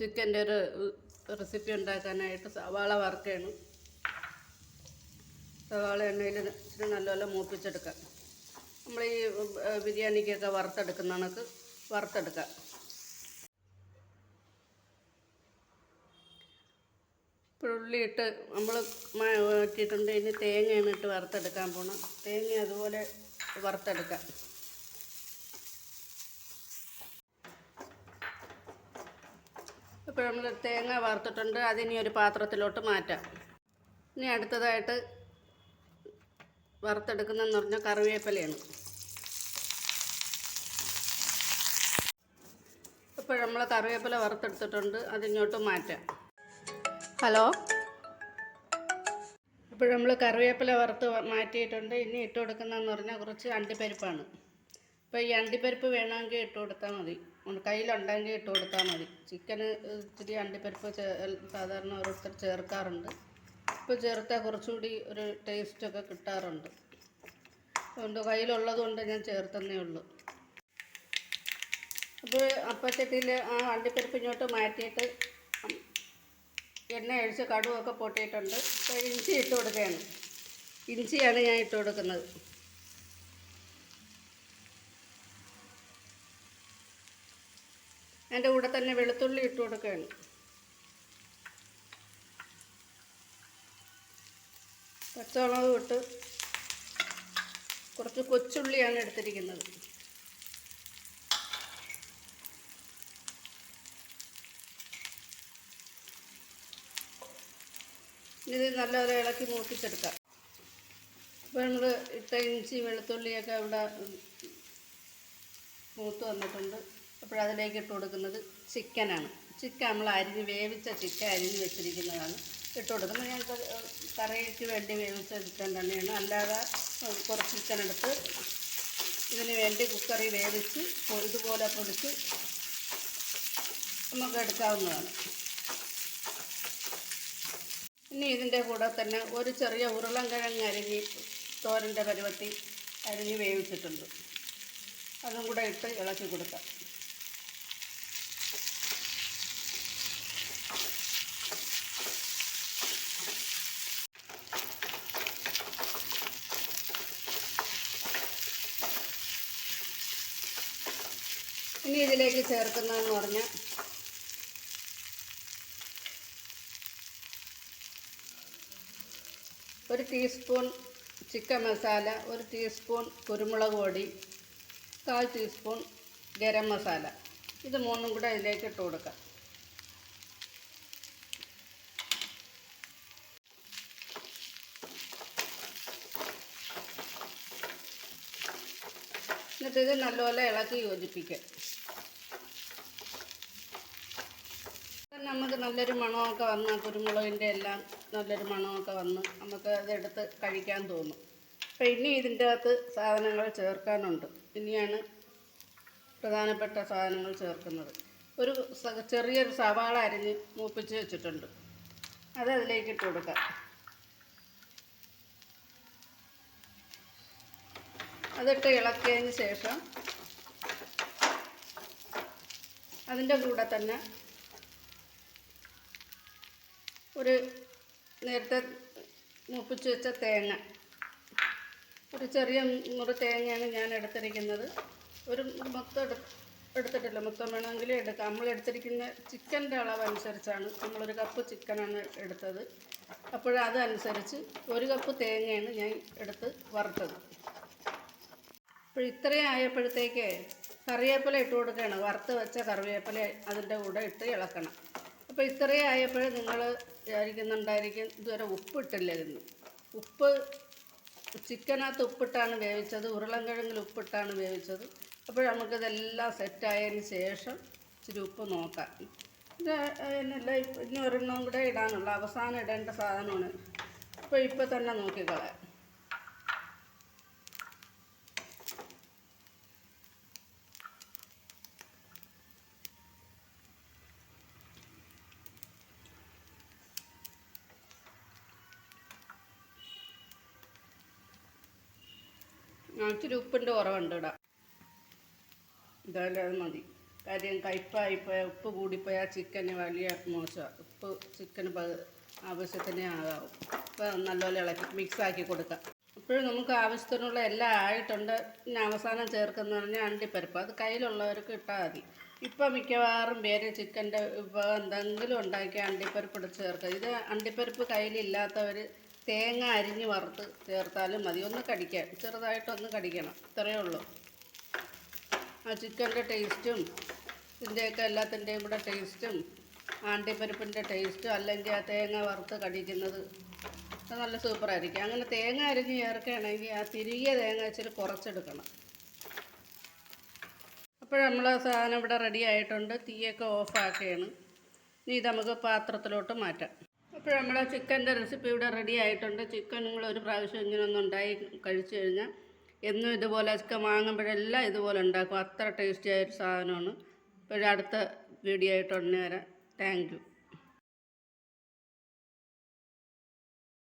ചിക്കന്റെ ഒരു റെസിപ്പി ഉണ്ടാക്കാനായിട്ട് സവാള വറുക്കുകയാണ്. സവാള എണ്ണയിൽ ഇച്ചിരി നല്ലപോലെ മൂപ്പിച്ചെടുക്കാം. നമ്മൾ ഈ ബിരിയാണിക്കൊക്കെ വറുത്തെടുക്കുന്ന കണക്ക് വറുത്തെടുക്കാം. ഉള്ളിയിട്ട് നമ്മൾ മാറ്റിയിട്ടുണ്ട് ഇനി തേങ്ങയാണ് ഇട്ട് വറുത്തെടുക്കാൻ പോകണം തേങ്ങ അതുപോലെ വറുത്തെടുക്കാം. ഇപ്പോൾ നമ്മൾ തേങ്ങ വറുത്തിട്ടുണ്ട്. അതിനി ഒരു പാത്രത്തിലോട്ട് മാറ്റാം. ഇനി അടുത്തതായിട്ട് വറുത്തെടുക്കുന്നതെന്ന് പറഞ്ഞാൽ കറിവേപ്പിലയാണ്. ഇപ്പോൾ നമ്മൾ കറിവേപ്പില വറുത്തെടുത്തിട്ടുണ്ട്. അതിങ്ങോട്ട് മാറ്റാം. ഹലോ? ഇപ്പോൾ നമ്മൾ കറിവേപ്പില വറുത്ത് മാറ്റിയിട്ടുണ്ട്. ഇനി ഇട്ട് കൊടുക്കുന്നതെന്ന് പറഞ്ഞാൽ കുറച്ച് അണ്ടിപ്പരിപ്പാണ്. അപ്പോൾ ഈ അണ്ടിപ്പരിപ്പ് വേണമെങ്കിൽ ഇട്ട് കൊടുത്താൽ മതി. കയ്യിലുണ്ടെങ്കിൽ ഇട്ട് കൊടുത്താൽ മതി. ചിക്കന് ഇച്ചിരി അണ്ടിപ്പരിപ്പ് സാധാരണ ഓരോരുത്തർ ചേർക്കാറുണ്ട്. ഇപ്പോൾ ചേർത്താൽ കുറച്ചുകൂടി ഒരു ടേസ്റ്റൊക്കെ കിട്ടാറുണ്ട്. അതുകൊണ്ട് കയ്യിലുള്ളത് കൊണ്ട് ഞാൻ ചേർത്തെന്നേ ഉള്ളൂ. അപ്പോൾ അപ്പച്ചട്ടിയിൽ ആ അണ്ടിപ്പരിപ്പ് ഇങ്ങോട്ട് മാറ്റിയിട്ട് എണ്ണ അഴിച്ച് കടുവൊക്കെ പൊട്ടിയിട്ടുണ്ട്. ഇഞ്ചി ഇട്ട് കൊടുക്കുകയാണ്. ഇഞ്ചിയാണ് ഞാൻ ഇട്ട് കൊടുക്കുന്നത്. അതിന്റെ കൂടെ തന്നെ വെളുത്തുള്ളി ഇട്ട് കൊടുക്കുകയാണ്. പച്ചമുളക് ഇട്ട് കുറച്ച് കൊച്ചുള്ളിയാണ് എടുത്തിരിക്കുന്നത്. ഇത് നല്ലപോലെ ഇളക്കി മൂപ്പിച്ചെടുക്കാം. അപ്പോൾ നമ്മൾ ഇട്ട ഇഞ്ചി വെളുത്തുള്ളിയൊക്കെ ഇവിടെ മൂത്ത് വന്നിട്ടുണ്ട്. അപ്പോൾ അതിലേക്ക് ഇട്ട് കൊടുക്കുന്നത് ചിക്കനാണ്. ചിക്കൻ നമ്മൾ അരിഞ്ഞ് വേവിച്ച ചിക്കൻ അരിഞ്ഞ് വെച്ചിരിക്കുന്നതാണ്. ഇട്ട് കൊടുക്കുന്നത്. ഞാൻ കറിക്ക് വേണ്ടി വേവിച്ച ചിക്കൻ തന്നെയാണ്. അല്ലാതെ കുറച്ച് ചിക്കൻ എടുത്ത് ഇതിന് വേണ്ടി കുക്കറി വേവിച്ച് ഇതുപോലെ പൊടിച്ച് നമുക്ക് എടുക്കാവുന്നതാണ്. ഇനി ഇതിന്റെ കൂടെ തന്നെ ഒരു ചെറിയ ഉരുളങ്കിഴങ്ങ് അരിഞ്ഞ് തോരന്റെ പരുവത്തി അരിഞ്ഞ് വേവിച്ചിട്ടുണ്ട്. അതും കൂടെ ഇട്ട് ഇളക്കി കൊടുക്കാം. ഇനി ഇതിലേക്ക് ചേർക്കുന്നതെന്ന് പറഞ്ഞാൽ ഒരു ടീസ്പൂൺ ചിക്കൻ മസാല ഒരു ടീസ്പൂൺ കുരുമുളക് പൊടി കാൽ ടീസ്പൂൺ ഗരം മസാല. ഇത് മൂന്നും കൂടെ അതിലേക്ക് ഇട്ട് കൊടുക്കാം. ഇത് നല്ലപോലെ ഇളക്കി യോജിപ്പിക്കാം. നമുക്ക് നല്ലൊരു മണമൊക്കെ വന്ന് കുരുമുളകിന്റെ എല്ലാം നല്ലൊരു മണമൊക്കെ വന്ന് നമുക്ക് അതെടുത്ത് കഴിക്കാൻ തോന്നും. അപ്പം ഇനി ഇതിന്റെ അകത്ത് സാധനങ്ങൾ ചേർക്കാനുണ്ട്. ഇനിയാണ് പ്രധാനപ്പെട്ട സാധനങ്ങൾ ചേർക്കുന്നത്. ഒരു ചെറിയൊരു സവാള അരിഞ്ഞ് മൂപ്പിച്ച് വെച്ചിട്ടുണ്ട്. അത് അതിലേക്ക് ഇട്ട് കൊടുക്കാം. അതിട്ട് ഇളക്കിയതിന് ശേഷം അതിന്റെ കൂടെ തന്നെ ഒരു നേരത്തെ മൂപ്പിച്ച് വെച്ച തേങ്ങ. ഒരു ചെറിയ മുറി തേങ്ങയാണ് ഞാൻ എടുത്തിരിക്കുന്നത്. ഒരു മൊത്തം എടു എടുത്തിട്ടില്ല. മൊത്തം വേണമെങ്കിൽ എടുക്കാം. നമ്മൾ എടുത്തിരിക്കുന്ന ചിക്കന്റെ അളവനുസരിച്ചാണ് നമ്മളൊരു കപ്പ് ചിക്കനാണ് എടുത്തത്. അപ്പോൾ അതനുസരിച്ച് ഒരു കപ്പ് തേങ്ങയാണ് ഞാൻ എടുത്ത് വറുത്തത്. അപ്പോൾ ഇത്രയും ആയപ്പോഴത്തേക്ക് കറിവേപ്പില ഇട്ട് കൊടുക്കുകയാണ് വറുത്ത് വെച്ച കറിവേപ്പില അതിന്റെ കൂടെ ഇട്ട് ഇളക്കണം. അപ്പോൾ ഇത്രയും ആയപ്പോഴും നിങ്ങൾ വിചാരിക്കുന്നുണ്ടായിരിക്കും ഇതുവരെ ഉപ്പിട്ടില്ല ഇതിന് ഉപ്പ് ചിക്കനകത്ത് ഉപ്പിട്ടാണ് വേവിച്ചത് ഉരുളൻകിഴങ്ങിൽ ഉപ്പിട്ടാണ് വേവിച്ചത്. അപ്പോൾ നമുക്കിതെല്ലാം സെറ്റായതിന് ശേഷം ഇച്ചിരി ഉപ്പ് നോക്കാം. ഇത് എന്നല്ല ഇനി ഒരെണ്ണം കൂടെ ഇടാനുള്ള. അവസാനം ഇടേണ്ട സാധനമാണ്. അപ്പോൾ ഇപ്പോൾ തന്നെ നോക്കിക്കളയാം. ഇച്ചിരി ഉപ്പിന്റെ കുറവുണ്ട് ഇടാം എന്തായാലും അത് മതി. കാര്യം കയ്പായിപ്പോയ ഉപ്പ് കൂടിപ്പോയാൽ ചിക്കന് വലിയ മോശമാണ് ഉപ്പ് ചിക്കന് ആവശ്യത്തിന് ആകാവും. അപ്പോൾ നല്ലപോലെ ഇളക്കി മിക്സാക്കി കൊടുക്കാം. ഇപ്പോഴും നമുക്ക് ആവശ്യത്തിനുള്ള എല്ലാം ആയിട്ടുണ്ട്. ഇനി അവസാനം ചേർക്കുന്ന പറഞ്ഞാൽ അണ്ടിപ്പരിപ്പ്. അത് കയ്യിലുള്ളവർക്ക് ഇട്ടാൽ മതി. ഇപ്പം മിക്കവാറും പേര് ചിക്കന്റെ എന്തെങ്കിലും ഉണ്ടാക്കി അണ്ടിപ്പരിപ്പ് എടുത്ത് ചേർക്കുക. ഇത് അണ്ടിപ്പരിപ്പ് കയ്യിലില്ലാത്തവർ തേങ്ങ അരിഞ്ഞ് വറുത്ത് ചേർത്താലും മതി. ഒന്ന് കടിക്കാൻ ചെറുതായിട്ടൊന്ന് കടിക്കണം. ഇത്രയേ ഉള്ളൂ. ആ ചിക്കന്റെ ടേസ്റ്റും ഇതിന്റെയൊക്കെ എല്ലാത്തിന്റെയും കൂടെ ടേസ്റ്റും ആണ്ടിപ്പരിപ്പിന്റെ ടേസ്റ്റും അല്ലെങ്കിൽ ആ തേങ്ങ വറുത്ത് കടിക്കുന്നത് നല്ല സൂപ്പറായിരിക്കും. അങ്ങനെ തേങ്ങ അരിഞ്ഞ് ചേർക്കുകയാണെങ്കിൽ ആ തിരികെ തേങ്ങ ഇച്ചിരി കുറച്ചെടുക്കണം. അപ്പോൾ നമ്മൾ സാധനം ഇവിടെ റെഡി ആയിട്ടുണ്ട്. തീയൊക്കെ ഓഫാക്കുകയാണ് ഇനി ഇത് നമുക്ക് പാത്രത്തിലോട്ട് മാറ്റാം. അപ്പോൾ നമ്മുടെ ചിക്കന്റെ റെസിപ്പി ഇവിടെ റെഡി ആയിട്ടുണ്ട്. ചിക്കൻ നിങ്ങൾ ഒരു പ്രാവശ്യം ഇങ്ങനെ ഒന്ന് ഉണ്ടായി കഴിച്ചു കഴിഞ്ഞാൽ എന്നും ഇതുപോലെ ചിക്കൻ വാങ്ങുമ്പോഴെല്ലാം ഇതുപോലെ ഉണ്ടാക്കും. അത്ര ടേസ്റ്റി ആയൊരു സാധനമാണ്. ഇപ്പോഴടുത്ത വീഡിയോ ആയിട്ട് ഉടനെ വരാം. താങ്ക്